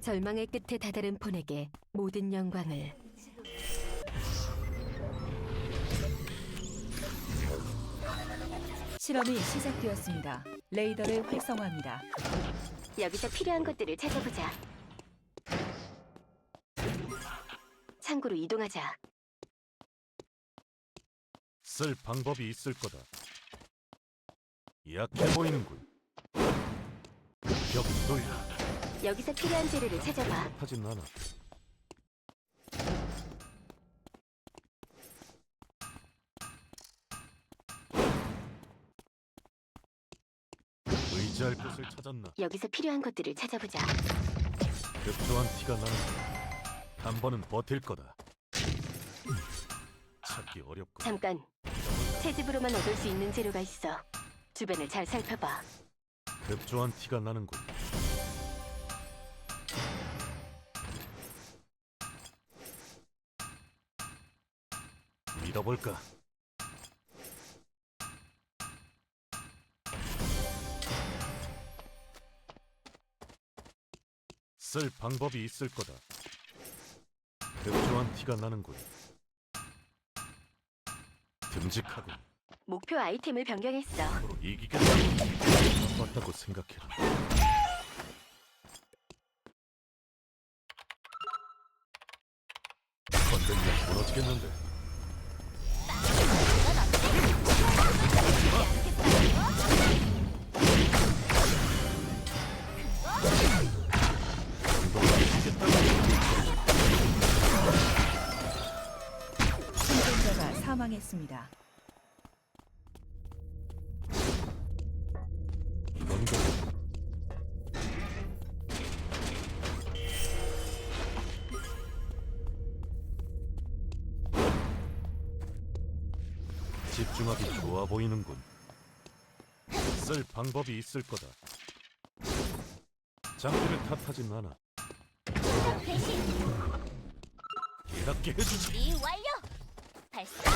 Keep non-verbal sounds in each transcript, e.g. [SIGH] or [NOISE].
절망의 끝에 다다른 폰에게 모든 영광을 실험이 시작되었습니다. 레이더를 활성화합니다. 여기서 필요한 것들을 찾아보자. 창고로 이동하자. 쓸 방법이 있을 거다. 약해 보이는군. 벽 돌려. 여기서 필요한 재료를 찾아봐. 하진 않아. 의지할 곳을 찾았나? 여기서 필요한 것들을 찾아보자. 급조한 티가 나는 한 번은 버틸 거다. 찾기 어렵고 잠깐. 새 집으로만 얻을 수 있는 재료가 있어. 주변을 잘 살펴봐. 급조한 티가 나는군. 믿어볼까? 쓸 방법이 있을 거다. 급조한 티가 나는군. 듬직하군. 목표 아이템을 변경했어. 서로 이기겠다고 맞다고 생각해라. 사망했습니다. 집중하기 좋아 보이는군. 쓸 방법이 있을 거다. 장비를 탓하진 않아. 이렇게 해주지. 이 완료. 발사.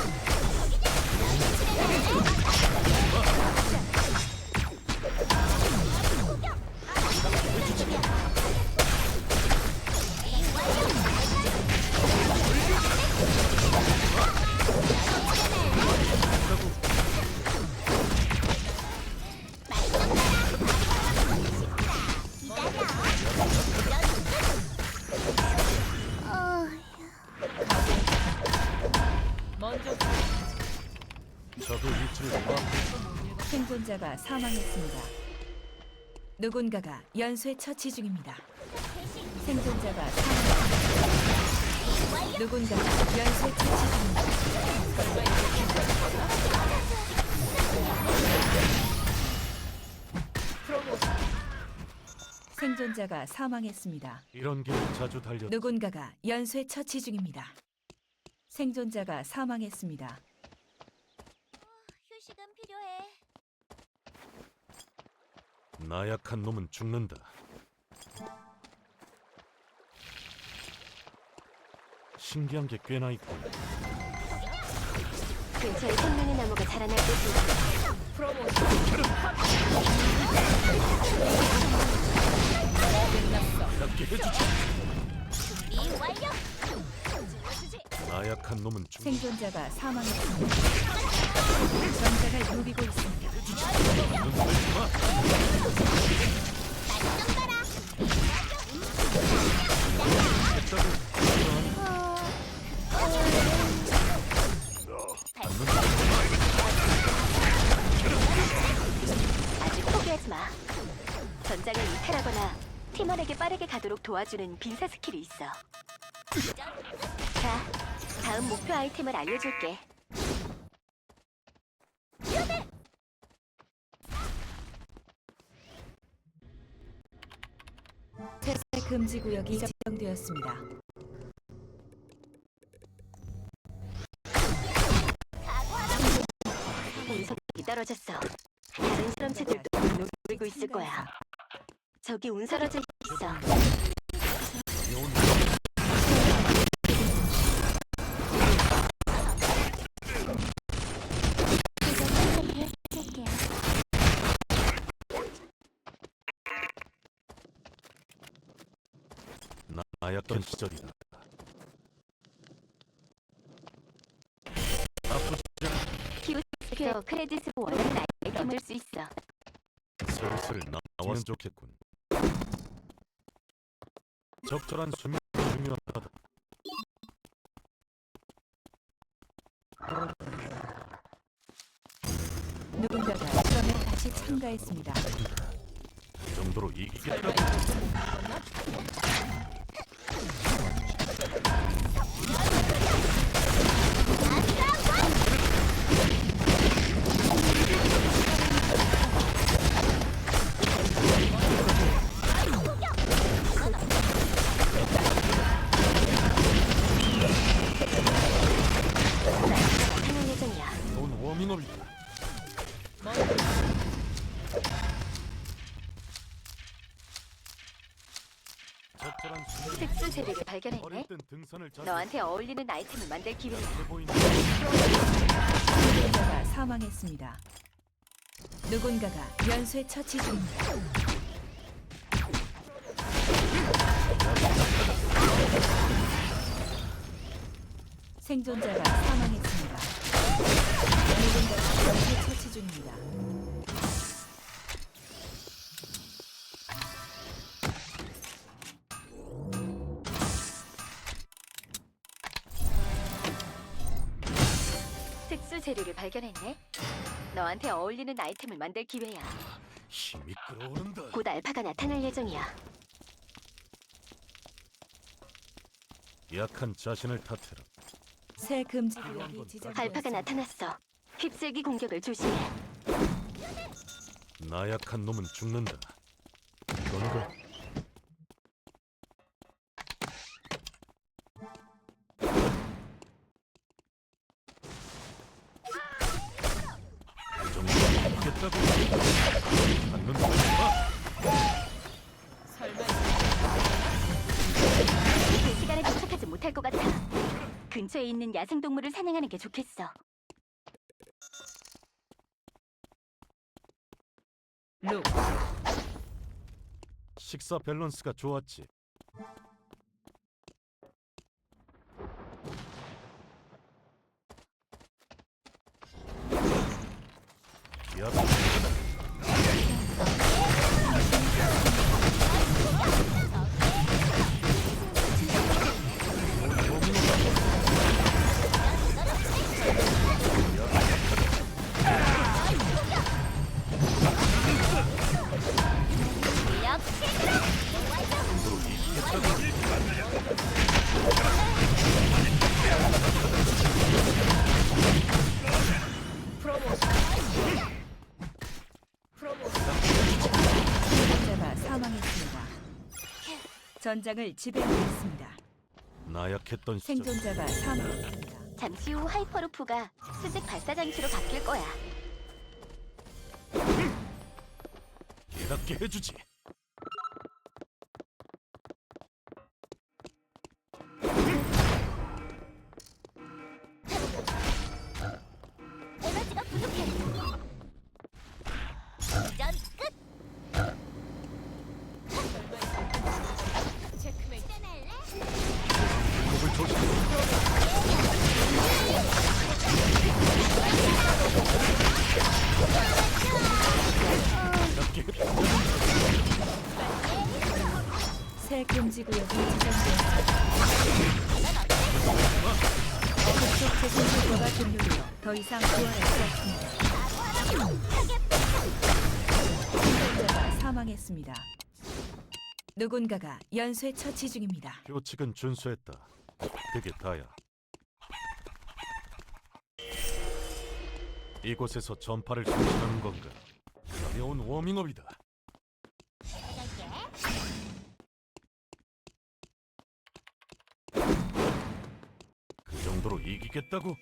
생존자가 사망했습니다. 누군가가 연쇄 처치 중입니다. 생존자가 사망했습니다. 누군가가 연쇄 처치 중입니다. 생존자가 사망했습니다. 이런 길 자주 달려. 누군가가 연쇄 처치 중입니다. 생존자가 사망했습니다. 휴식은 필요해. 나약한 놈은 죽는다. 신기한 게 꽤나 있군. 근처에 생명의 나무가 자라날 곳이 이렇게 해주지. 완료. 나약한 놈은 죽. 생존자가 사망했습니다. 전자가 누비고 있습니다. 아직 포기하지 마. 전장을 이탈하거나 팀원에게 빠르게 가도록 도와주는 빈사 스킬이 있어. 자, 다음 목표 아이템을 알려줄게. 퇴사 금지 구역이 지정되었습니다. 운석이 떨어졌어. 다른 실험체들도 노리고 있을 거야. 저기 운설어져 있어. 나였던 시절이다. 아프지 키우스에서 크레딧을 원하는 아이템을 쓸수 있어. 슬슬 나왔으면 좋겠군. 적절한 수면 중요하다. 누군가가 실험에 다시 참가했습니다. 그 정도로 이기겠다. Ой, 적절한 수면. 특수 재료를 발견했네. 어릴 땐 등산을 잘 너한테 어울리는 아이템을 만들 기회야. 해 보인다. 생존자가 사망했습니다. 누군가가 연쇄 처치 중입니다. 생존자가 사망했습니다. 누군가가 연쇄 처치 중입니다. 특수 재료를 발견했네. 너한테 어울리는 아이템을 만들 기회야. 힘이 끌어오른다. 곧 알파가 나타날 예정이야. 약한 자신을 탓해라. 새 금지 구역이 지정되었습니다. 알파가 나타났어. 휩쓸기 공격을 조심해. 나약한 놈은 죽는다. 이건가? 이겠다고 받는 거야? 그 시간에 도착하지 못할 것 같아. 근처에 있는 야생 동물을 사냥하는 게 좋겠어. 룩, 식사 밸런스가 좋았지. 야, 역 전장을 지배하였습니다. 나약했던 시절 생존자가 사망했습니다. 잠시 후 하이퍼루프가 수직 발사 장치로 바뀔 거야. 깨닫게 해주지. 새 금지 구역이 지정되었습니다. 급속 재생 효과가 종료되어 더 이상 구원할 수 없습니다. 생존자가 사망했습니다. 누군가가 연쇄 처치 중입니다. 규칙은 준수했다. 그게 다야. 이곳에서 전파를 수신하는 건가? 가벼운 워밍업이다. 그 정도로 이기겠다고?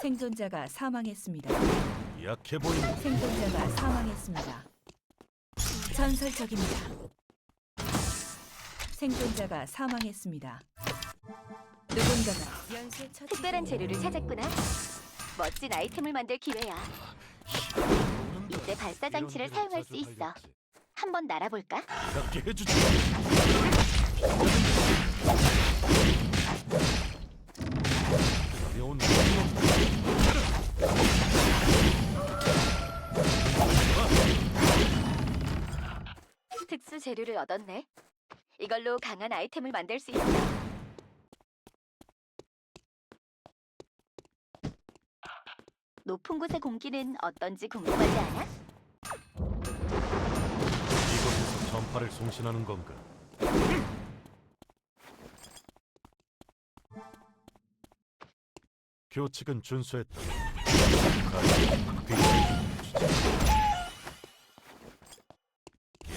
생존자가 사망했습니다. 약해 보이는 생존자가 사망했습니다. 전설적입니다. 생존자가 사망했습니다. 누군가가 연쇄 처치 특별한. 재료를 찾았구나. 멋진 아이템을 만들 기회야. 이때 발사 장치를 사용할 수 있어. 한번 날아볼까? 낫게 해주지. [LAUGHS] 특수 재료를 얻었네. 이걸로 강한 아이템을 만들 수 있어. 높은 곳의 공기는 어떤지 궁금하지 않아? 이곳에서 전파를 송신하는 건가? 교칙은 준수했다.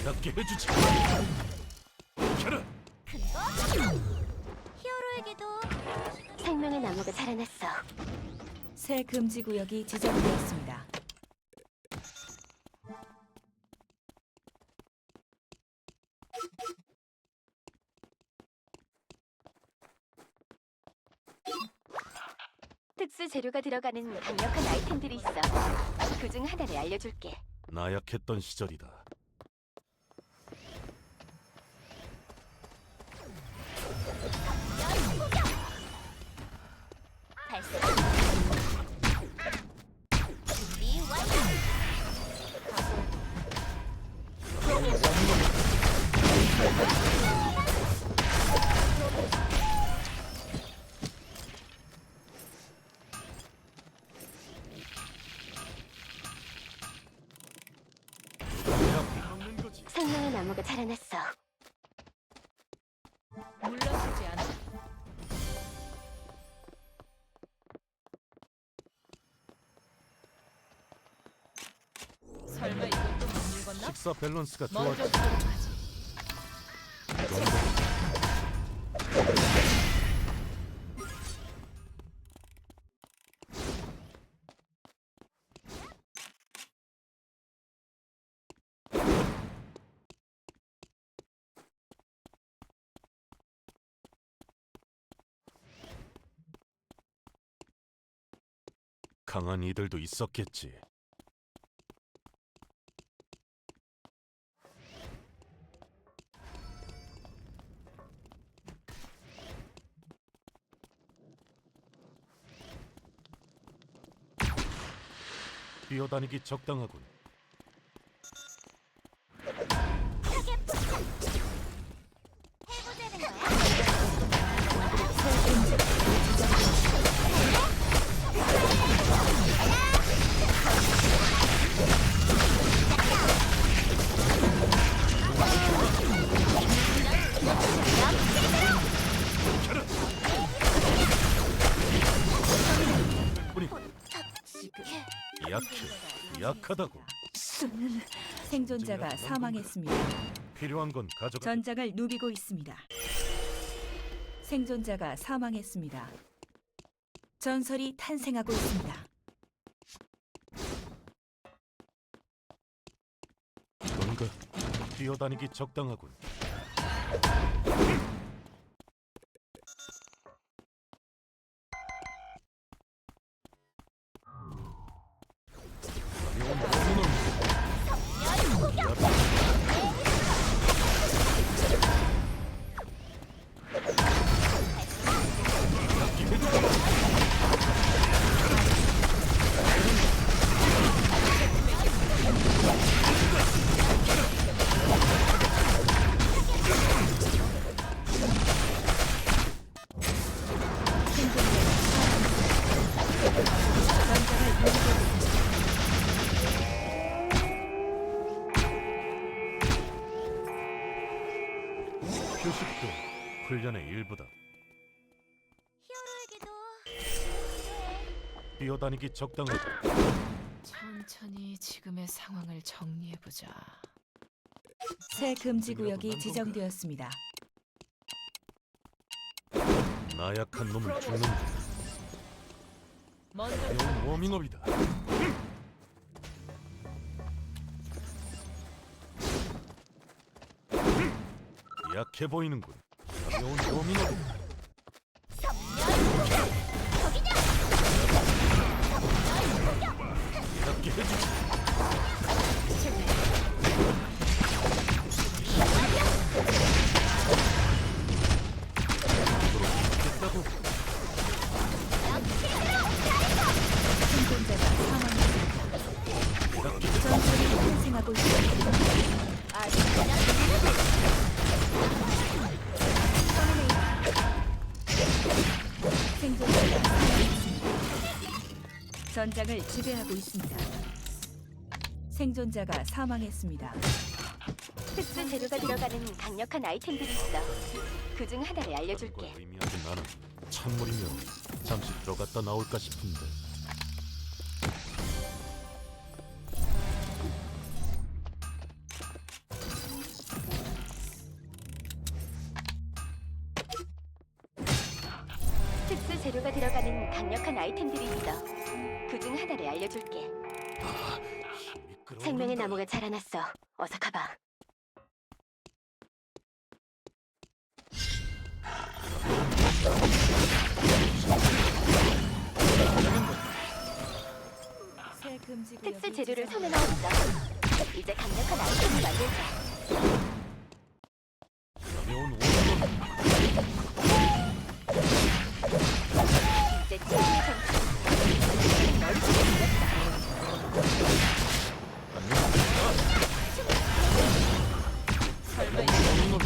이답게 해주지. 켜라. 히어로에게도 생명의 나무가 자라났어. 새 금지 구역이 지정되었습니다. 특수 재료가 들어가는 강력한 아이템들이 있어. 그 중 하나를 알려줄게. 나약했던 시절이다. 발사. 준비 완료. 먹는 식사 밸런스가 먼저 좋아져. 들어가지. 강한 이들도 있었겠지. 뛰어다니기 적당하군. 생존자가 사망했습니다. 필요한 건 가져가. 전장을 누비고 있습니다. 생존자가 사망했습니다. 전설이 탄생하고 있습니다. 이건가? 뛰어다니기 적당하군. 뛰어다니기 적당하고 천천히 지금의 상황을 정리해 보자. 새 금지 구역이 지정되었습니다. 나약한 놈은 죽는다. 먼저 가벼운 워밍업이다. 약해 보이는군. 가벼운 워밍업이다. 전장을 지배하고 있습니다. 생존자가 사망했습니다. 특수 재료가 들어가는 강력한 아이템들이 있어. 그 중 하나를 알려줄게. 나는 찬물이면 잠시 들어갔다 나올까 싶은데 이제 강력한 아이템을 만들자. 가벼운 워밍업 이제 최후의 전투. 널 지켜주겠다. 설마 워밍업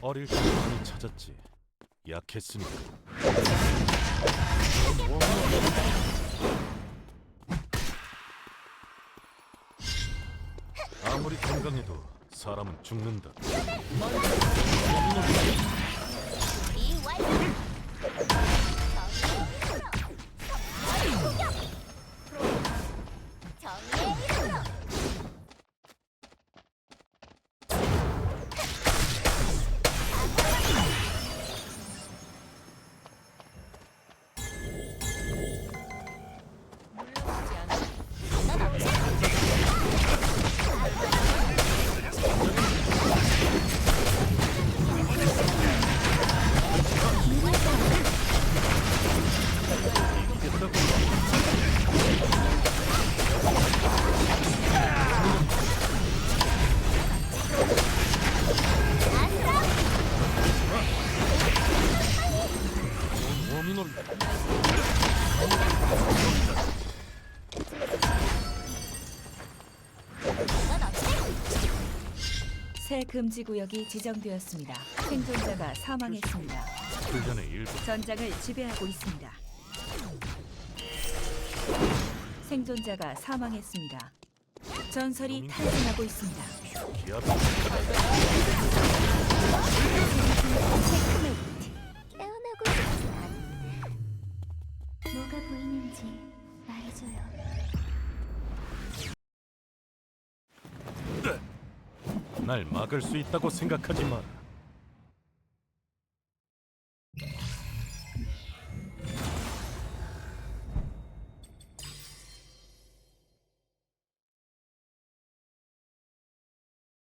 어릴 때 많이 찾았지 약했으니까 아무리 건강해도 사람은 죽는다 준비 완료. 금지 구역이 지정되었습니다. 생존자가 사망했습니다. 훈련의 일부 전장을 지배하고 있습니다. 생존자가 사망했습니다. 전설이 탄생하고 있습니다. 기압 깨어나고 싶지만 뭐가 보이는지 말해줘요. 날 막을 수 있다고 생각하지 마라